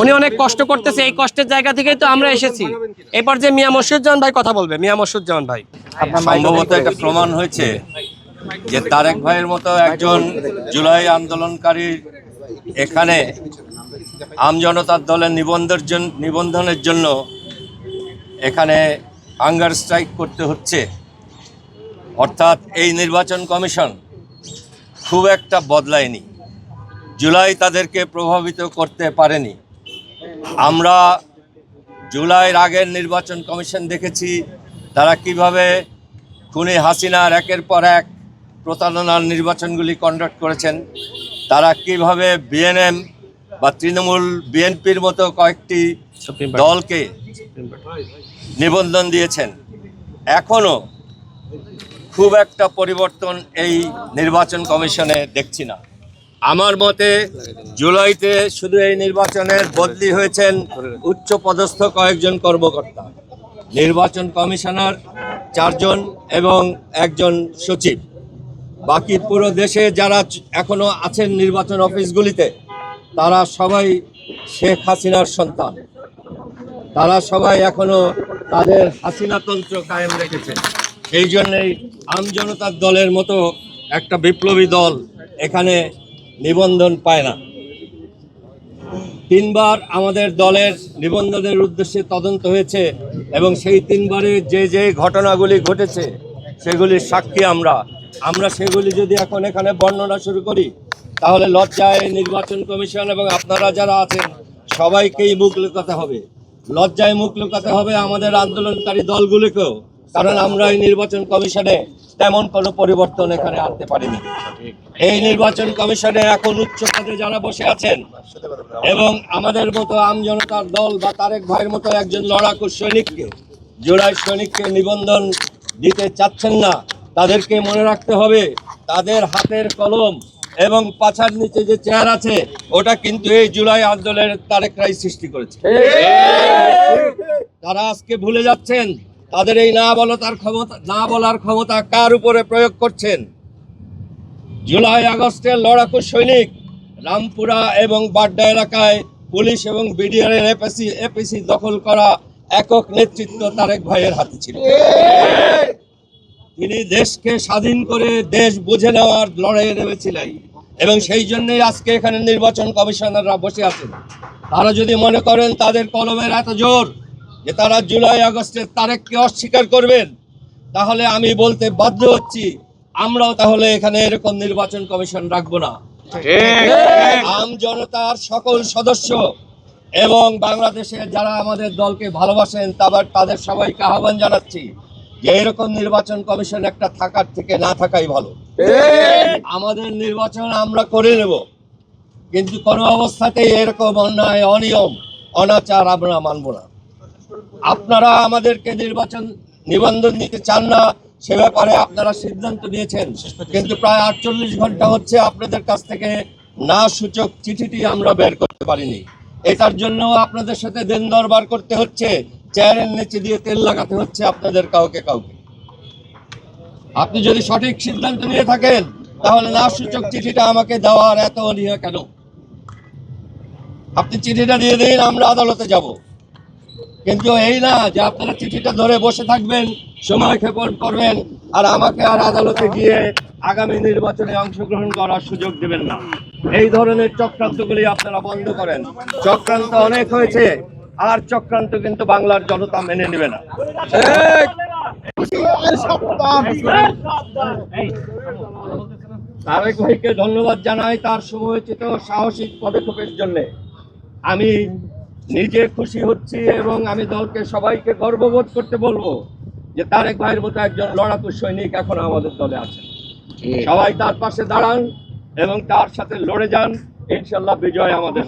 উনি অনেক কষ্ট করতেছে এই কষ্টের জায়গা থেকেই তো আমরা এসেছি। এরপর যে মিয়া মসুজ্জামান ভাই কথা বলবে মিয়া মসুজ্জামান ভাই। সম্ভবত এটা প্রমাণ হয়েছে যে তারেক ভাইয়ের মতো একজন জুলাই আন্দোলনকারী এখানে আমজনতার দলের নিবন্ধের জন্য নিবন্ধনের জন্য এখানে হাঙ্গার স্ট্রাইক করতে হচ্ছে। অর্থাৎ এই নির্বাচন কমিশন খুব একটা বদলায়নি। জুলাই তাদেরকে প্রভাবিত করতে পারেনি। আমরা জুলাইয়ের আগের নির্বাচন কমিশন দেখেছি তারা কীভাবে খুনি হাসিনার একের পর এক প্রতারণার নির্বাচনগুলি কন্ডাক্ট করেছেন তারা কীভাবে বিএনএম বা তৃণমূল বিএনপির মতো কয়েকটি দলকে নিবন্ধন দিয়েছেন এখনও খুব একটা পরিবর্তন এই নির্বাচন কমিশনে দেখছি না। আমার মতে জুলাইতে শুধু এই নির্বাচনের বদলি হয়েছেন উচ্চ পদস্থ কয়েকজন কর্মকর্তা, নির্বাচন কমিশনার চারজন এবং একজন সচিব। বাকি পুরো দেশে যারা চ- এখনও আছেন নির্বাচন অফিসগুলিতে, তারা সবাই শেখ হাসিনার সন্তান। তারা সবাই এখনও তাদের হাসিনাতন্ত্র কায়েম রেখেছে। সেই জন্যেই আমজনতার দলের মতো একটা বিপ্লবী দল এখানে নিবন্ধন পায় না। তিনবার আমাদের দলের নিবন্ধনের উদ্দেশ্যে তদন্ত হয়েছে এবং সেই তিনবারে যে যে ঘটনাগুলি ঘটেছে, সেগুলির সাক্ষী আমরা। আমরা সেগুলি যদি এখন এখানে বর্ণনা শুরু করি, তাহলে লজ্জায় নির্বাচন কমিশন এবং আপনারা যারা আছেন, সবাইকেই মুখ লুকাতে হবে। লজ্জায় মুখ লুকাতে হবে আমাদের আন্দোলনকারী দলগুলিকেও। কারণ আমরা এই নির্বাচন কমিশনে তেমন কোনো পরিবর্তন এখানে আনতে পারিনি। এই নির্বাচন কমিশনে এখন উচ্চ পদে যারা বসে আছেন এবং আমাদের মতো আমজনতার দল বা তারেক ভাইয়ের মতো একজন লড়াকু সৈনিককে জোড়াই সৈনিককে নিবন্ধন দিতে চাচ্ছেন না তাদেরকে মনে রাখতে হবে তাদের হাতের কলম এবং পাছার নিচে যে চেয়ার আছে ওটা কিন্তু এই জুলাই আন্দোলনের তারেকরাই সৃষ্টি করেছে। তারা আজকে ভুলে যাচ্ছেন তাদের এই না বলতার ক্ষমতা না বলার ক্ষমতা কার উপরে প্রয়োগ করছেন? জুলাই আগস্টের লড়াকু সৈনিক রামপুরা এবং বাড্ডা এলাকায় পুলিশ এবং বিডিআর এর এপিসি এপিসি দখল করা একক নেতৃত্ব তারেক ভাইয়ের হাতে ছিল। তিনি দেশকে স্বাধীন করে দেশ বুঝে নেওয়ার লড়াইয়ে নেমেছিলেন এবং সেই জন্যই আজকে এখানে নির্বাচন কমিশনাররা বসে আছেন। তারা যদি মনে করেন তাদের কলমের এত জোর যে তারা জুলাই আগস্টের তারেককে অস্বীকার করবেন তাহলে আমি বলতে বাধ্য হচ্ছি আমরাও তাহলে এখানে এরকম নির্বাচন কমিশন রাখব না। আম জনতার সকল সদস্য এবং বাংলাদেশে যারা আমাদের দলকে ভালোবাসেন তাবার তাদের সবাইকে আহ্বান জানাচ্ছি যে এরকম নির্বাচন কমিশন একটা থাকার থেকে না থাকাই ভালো। আমাদের নির্বাচন আমরা করে নেব কিন্তু কোনো অবস্থাতেই এরকম অন্যায় অনিয়ম অনাচার আমরা মানব না। আপনারা আমাদেরকে নির্বাচন, নিবন্ধন দিতে চান না, সে ব্যাপারে আপনারা সিদ্ধান্ত নিয়েছেন কিন্তু প্রায় আটচল্লিশ ঘণ্টা হচ্ছে আপনাদের কাছ থেকে না সূচক চিঠিটি আমরা বের করতে পারিনি। এটার জন্য আপনাদের সাথে দেন দরবার করতে হচ্ছে, চেয়ারের নিচে দিয়ে তেল লাগাতে হচ্ছে আপনাদের কাউকে কাউকে। আপনি যদি সঠিক সিদ্ধান্ত নিয়ে থাকেন, তাহলে না সূচক চিঠিটা আমাকে দেওয়ার এত অনীহা কেন? আপনি চিঠিটা দিয়ে দিন, আমরা আদালতে যাব। কিন্তু এই না যে আপনারা চিঠিটা ধরে বসে থাকবেন, সময় ক্ষেপণ করবেন, আর আমাকে আর আদালতে গিয়ে আগামী নির্বাচনে অংশগ্রহণ করার সুযোগ দেবেন না। এই ধরনের চক্রান্তগুলি আপনারা বন্ধ করেন। চক্রান্ত অনেক হয়েছে, আর চক্রান্ত কিন্তু বাংলার জনতা মেনে নেবে না। তারেক ভাইকে ধন্যবাদ জানাই তার সময়োচিত সাহসিক পদক্ষেপের জন্য। আমি নিজে খুশি হচ্ছি এবং আমি দলকে সবাইকে গর্ববোধ করতে বলব যে তারেক ভাইয়ের মতো একজন লড়াকু সৈনিক এখন আমাদের দলে আছে সবাই তার পাশে দাঁড়ান এবং তার সাথে লড়ে যান। ইনশাল্লাহ বিজয় আমাদের